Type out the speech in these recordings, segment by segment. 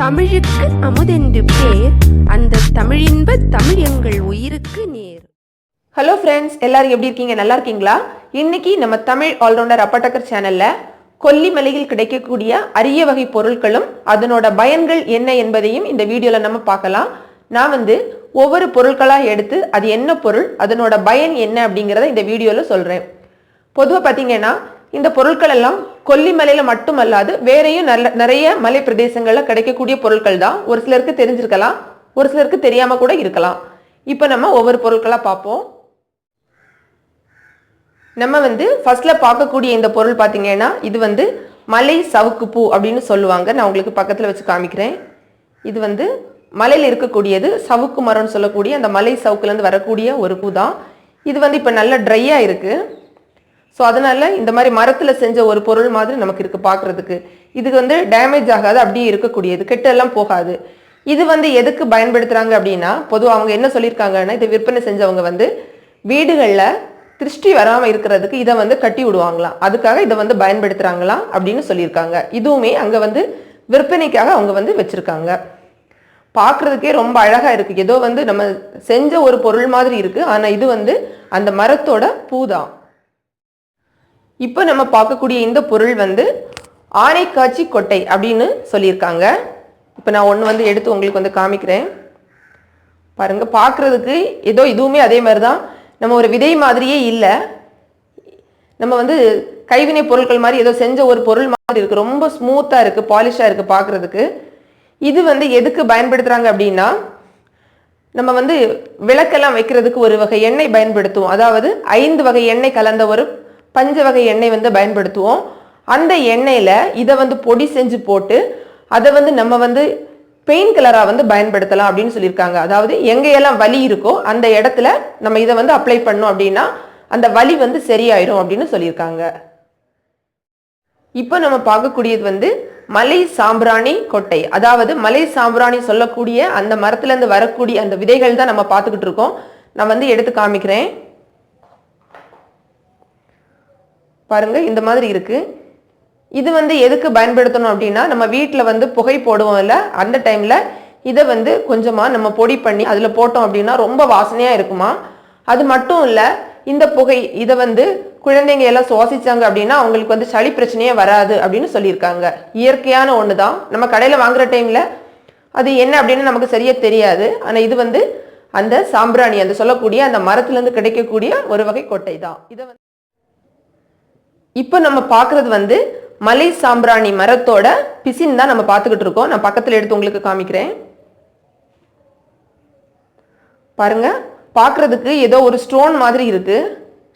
தமிழுக்கு அமுதென்று பேர். அந்த தமிழின்ப தமிழ் எங்கள் உயிருக்கு நேர். ஹலோ ஃப்ரெண்ட்ஸ் எல்லாரும் எப்படி இருக்கீங்க? நல்லா இருக்கீங்களா? இன்னைக்கு நம்ம தமிழ் ஆல்ரவுண்டர் அப்பட்டக்கர் சேனல்ல கொல்லிமலையில் கிடைக்கக்கூடிய அரிய வகை பொருட்களும் அதனோட பயன்கள் என்ன என்பதையும் இந்த வீடியோல நம்ம பார்க்கலாம். நான் வந்து ஒவ்வொரு பொருட்களாக எடுத்து அது என்ன பொருள் அதனோட பயன் என்ன அப்படிங்கிறத இந்த வீடியோவில் சொல்கிறேன் பொதுவாக பார்த்தீங்கன்னா இந்த பொருட்கள் எல்லாம் கொல்லிமலையில மட்டுமல்லாது வேறையும் நல்ல நிறைய மலை பிரதேசங்கள்ல கிடைக்கக்கூடிய பொருட்கள் தான். ஒரு சிலருக்கு தெரிஞ்சிருக்கலாம் ஒரு சிலருக்கு தெரியாம கூட இருக்கலாம். இப்போ நம்ம ஒவ்வொரு பொருட்களா பார்ப்போம். நம்ம வந்து ஃபர்ஸ்ட்ல பார்க்கக்கூடிய இந்த பொருள் பார்த்தீங்கன்னா இது வந்து மலை சவுக்கு பூ அப்படின்னு சொல்லுவாங்க. நான் உங்களுக்கு பக்கத்தில் வச்சு காமிக்கிறேன். இது வந்து மலையில் இருக்கக்கூடியது சவுக்கு மரம்னு சொல்லக்கூடிய அந்த மலை சவுக்குலேருந்து வரக்கூடிய ஒரு பூ தான். இது வந்து இப்போ நல்ல ட்ரையாக இருக்குது ஸோ அதனால இந்த மாதிரி மரத்தில் செஞ்ச ஒரு பொருள் மாதிரி நமக்கு இருக்குது பார்க்குறதுக்கு இதுக்கு வந்து டேமேஜ் ஆகாது அப்படியே இருக்கக்கூடியது. கெட்டெல்லாம் போகாது. இது வந்து எதுக்கு பயன்படுத்துகிறாங்க அப்படின்னா பொதுவாக அவங்க என்ன சொல்லியிருக்காங்கன்னா இதை விற்பனை செஞ்சவங்க வந்து வீடுகளில் திருஷ்டி வராமல் இருக்கிறதுக்கு இதை வந்து கட்டி விடுவாங்களாம். அதுக்காக இதை வந்து பயன்படுத்துகிறாங்களாம் அப்படின்னு சொல்லியிருக்காங்க. இதுவுமே அங்கே வந்து விற்பனைக்காக அவங்க வந்து வச்சுருக்காங்க. பார்க்குறதுக்கே ரொம்ப அழகாக இருக்குது ஏதோ வந்து நம்ம செஞ்ச ஒரு பொருள் மாதிரி இருக்குது ஆனால் இது வந்து அந்த மரத்தோட பூ தான். இப்போ நம்ம பார்க்கக்கூடிய இந்த பொருள் வந்து ஆனைக்காட்சி கொட்டை அப்படின்னு சொல்லியிருக்காங்க. இப்போ நான் ஒன்று வந்து எடுத்து உங்களுக்கு வந்து காமிக்கிறேன். பாருங்க பார்க்குறதுக்கு ஏதோ இதுவுமே அதே மாதிரி தான் நம்ம ஒரு விதை மாதிரியே இல்லை. நம்ம வந்து கைவினை பொருட்கள் மாதிரி ஏதோ செஞ்ச ஒரு பொருள் மாதிரி இருக்குது ரொம்ப ஸ்மூத்தாக இருக்குது பாலிஷாக இருக்குது பார்க்குறதுக்கு. இது வந்து எதுக்கு பயன்படுத்துகிறாங்க அப்படின்னா நம்ம வந்து விளக்கெல்லாம் வைக்கிறதுக்கு ஒரு வகை எண்ணெய் பயன்படுத்துவோம். அதாவது ஐந்து வகை எண்ணெய் கலந்த ஒரு பஞ்ச வகை எண்ணெய் வந்து பயன்படுத்துவோம். அந்த எண்ணெயில் இதை வந்து பொடி செஞ்சு போட்டு அதை வந்து நம்ம வந்து பெயிண்ட் கலராக வந்து பயன்படுத்தலாம் அப்படின்னு சொல்லியிருக்காங்க. அதாவது எங்கேயெல்லாம் வலி இருக்கோ அந்த இடத்துல நம்ம இதை வந்து அப்ளை பண்ணோம் அப்படின்னா அந்த வலி வந்து சரியாயிரும் அப்படின்னு சொல்லியிருக்காங்க. இப்போ நம்ம பார்க்கக்கூடியது வந்து மலை சாம்பிராணி கொட்டை. அதாவது மலை சாம்பிராணி சொல்லக்கூடிய அந்த மரத்துலேருந்து வரக்கூடிய அந்த விதைகள் தான் நம்ம பார்த்துக்கிட்டு இருக்கோம். நான் வந்து எடுத்து காமிக்கிறேன். பாருங்க இந்த மாதிரி இருக்கு. இது வந்து எதுக்கு பயன்படுத்தணும் அப்படின்னா நம்ம வீட்டில் வந்து புகை போடுவோம் இல்லை அந்த டைமில் இதை வந்து கொஞ்சமாக நம்ம பொடி பண்ணி அதில் போட்டோம் அப்படின்னா ரொம்ப வாசனையாக இருக்குமா? அது மட்டும் இல்லை இந்த புகை இதை வந்து குழந்தைங்க எல்லாம் சுவாசிச்சாங்க அப்படின்னா அவங்களுக்கு வந்து சளி பிரச்சனையே வராது அப்படின்னு சொல்லியிருக்காங்க. இயற்கையான ஒன்று தான் நம்ம கடையில் வாங்குற டைமில் அது என்ன அப்படின்னு நமக்கு சரியாக தெரியாது. ஆனால் இது வந்து அந்த சாம்பிராணி அந்த சொல்லக்கூடிய அந்த மரத்துலேருந்து கிடைக்கக்கூடிய ஒரு வகை கொட்டை தான் இதை வந்து இப்போ நம்ம பார்க்குறது வந்து மலை சாம்பிராணி மரத்தோட பிசின் தான் நம்ம பார்த்துக்கிட்டு இருக்கோம். நான் பக்கத்தில் எடுத்து உங்களுக்கு காமிக்கிறேன். பாருங்க பார்க்குறதுக்கு ஏதோ ஒரு ஸ்டோன் மாதிரி இருக்கு.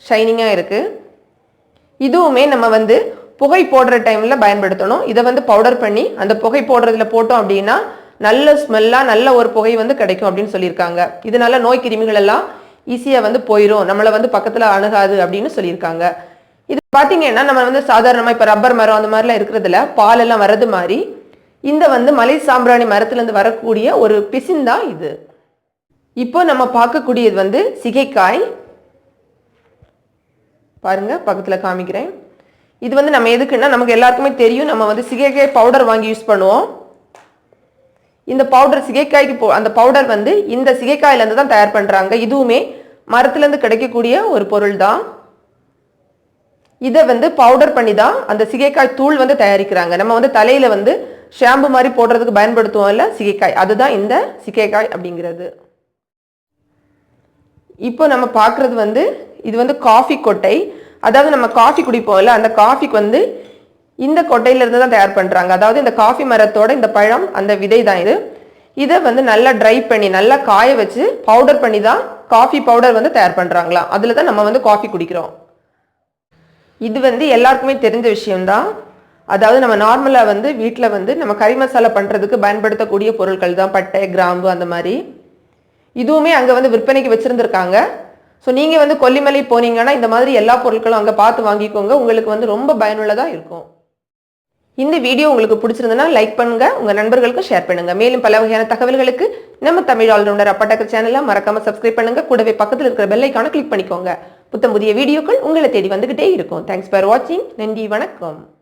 ஷைனிங்காக இருக்கு. இதுவுமே நம்ம வந்து புகை போடுற டைமில் பயன்படுத்தணும். இதை வந்து பவுடர் பண்ணி அந்த புகை போடுறதுல போட்டோம் அப்படின்னா நல்ல ஸ்மெல்லாக நல்ல ஒரு புகை வந்து கிடைக்கும் அப்படின்னு சொல்லியிருக்காங்க. இதனால நோய் கிருமிகள் எல்லாம் ஈஸியாக வந்து போயிடும் நம்மளை வந்து பக்கத்தில் அணுகாது அப்படின்னு சொல்லியிருக்காங்க. இது பார்த்தீங்கன்னா நம்ம வந்து சாதாரணமாக இப்போ ரப்பர் மரம் அந்த மாதிரிலாம் இருக்கிறதுல பாலெல்லாம் வர்றது மாதிரி இந்த வந்து மலை சாம்பிராணி மரத்துலேருந்து வரக்கூடிய ஒரு பிசின் தான் இது. இப்போ நம்ம பார்க்கக்கூடியது வந்து சிகைக்காய். பாருங்க பக்கத்தில் காமிக்கிறேன். இது வந்து நம்ம எதுக்குன்னா நமக்கு எல்லாருக்குமே தெரியும் நம்ம வந்து சிகைக்காய் பவுடர் வாங்கி யூஸ் பண்ணுவோம். இந்த பவுடர் சிகைக்காய்க்கு போ அந்த பவுடர் வந்து இந்த சிகைக்காயிலேருந்து தான் தயார் பண்ணுறாங்க இதுவுமே மரத்துலேருந்து கிடைக்கக்கூடிய ஒரு பொருள் தான். இதை வந்து பவுடர் பண்ணி தான் அந்த சிகைக்காய் தூள் வந்து தயாரிக்கிறாங்க. நம்ம வந்து தலையில வந்து ஷாம்பு மாதிரி போடுறதுக்கு பயன்படுத்துவோம் இல்லை சிகைக்காய். அதுதான் இந்த சிகைக்காய் அப்படிங்கிறது. இப்போ நம்ம பார்க்குறது வந்து இது வந்து காஃபி கொட்டை. அதாவது நம்ம காஃபி குடிப்போம்ல அந்த காஃபிக்கு வந்து இந்த கொட்டையிலேருந்து தான் தயார் பண்ணுறாங்க அதாவது இந்த காஃபி மரத்தோட இந்த பழம் அந்த விதை தான் இது. இதை வந்து நல்லா ட்ரை பண்ணி நல்லா காய வச்சு பவுடர் பண்ணி தான் காஃபி பவுடர் வந்து தயார் பண்ணுறாங்களா அதில் தான் நம்ம வந்து காஃபி குடிக்கிறோம். இது வந்து எல்லாருக்குமே தெரிஞ்ச விஷயம்தான். அதாவது நம்ம நார்மலாக வந்து வீட்டில் வந்து நம்ம கறி மசாலா பண்ணுறதுக்கு பயன்படுத்தக்கூடிய பொருட்கள் தான். பட்டை கிராம்பு அந்த மாதிரி. இதுவுமே அங்கே வந்து விற்பனைக்கு வச்சுருந்துருக்காங்க. ஸோ நீங்கள் வந்து கொல்லிமலை போனீங்கன்னா இந்த மாதிரி எல்லா பொருட்களும் அங்கே பார்த்து வாங்கிக்கோங்க. உங்களுக்கு வந்து ரொம்ப பயனுள்ளதாக இருக்கும். இந்த வீடியோ உங்களுக்கு பிடிச்சிருந்ததுன்னா லைக் பண்ணுங்கள் உங்கள் நண்பர்களுக்கு ஷேர் பண்ணுங்கள் மேலும் பல வகையான தகவல்களுக்கு நம்ம தமிழ் ஆல்ரவுண்டர் அப்பட்டக்க சேனலை மறக்காமல் சப்ஸ்கிரைப் பண்ணுங்க. கூடவே பக்கத்தில் இருக்கிற பெல்லைக்கான கிளிக் பண்ணிக்கோங்க. புத்தம் புதிய வீடியோக்கள் உங்களை தேடி வந்துகிட்டே இருக்கும். தேங்க்ஸ் ஃபார் வாட்சிங் நன்றி வணக்கம்.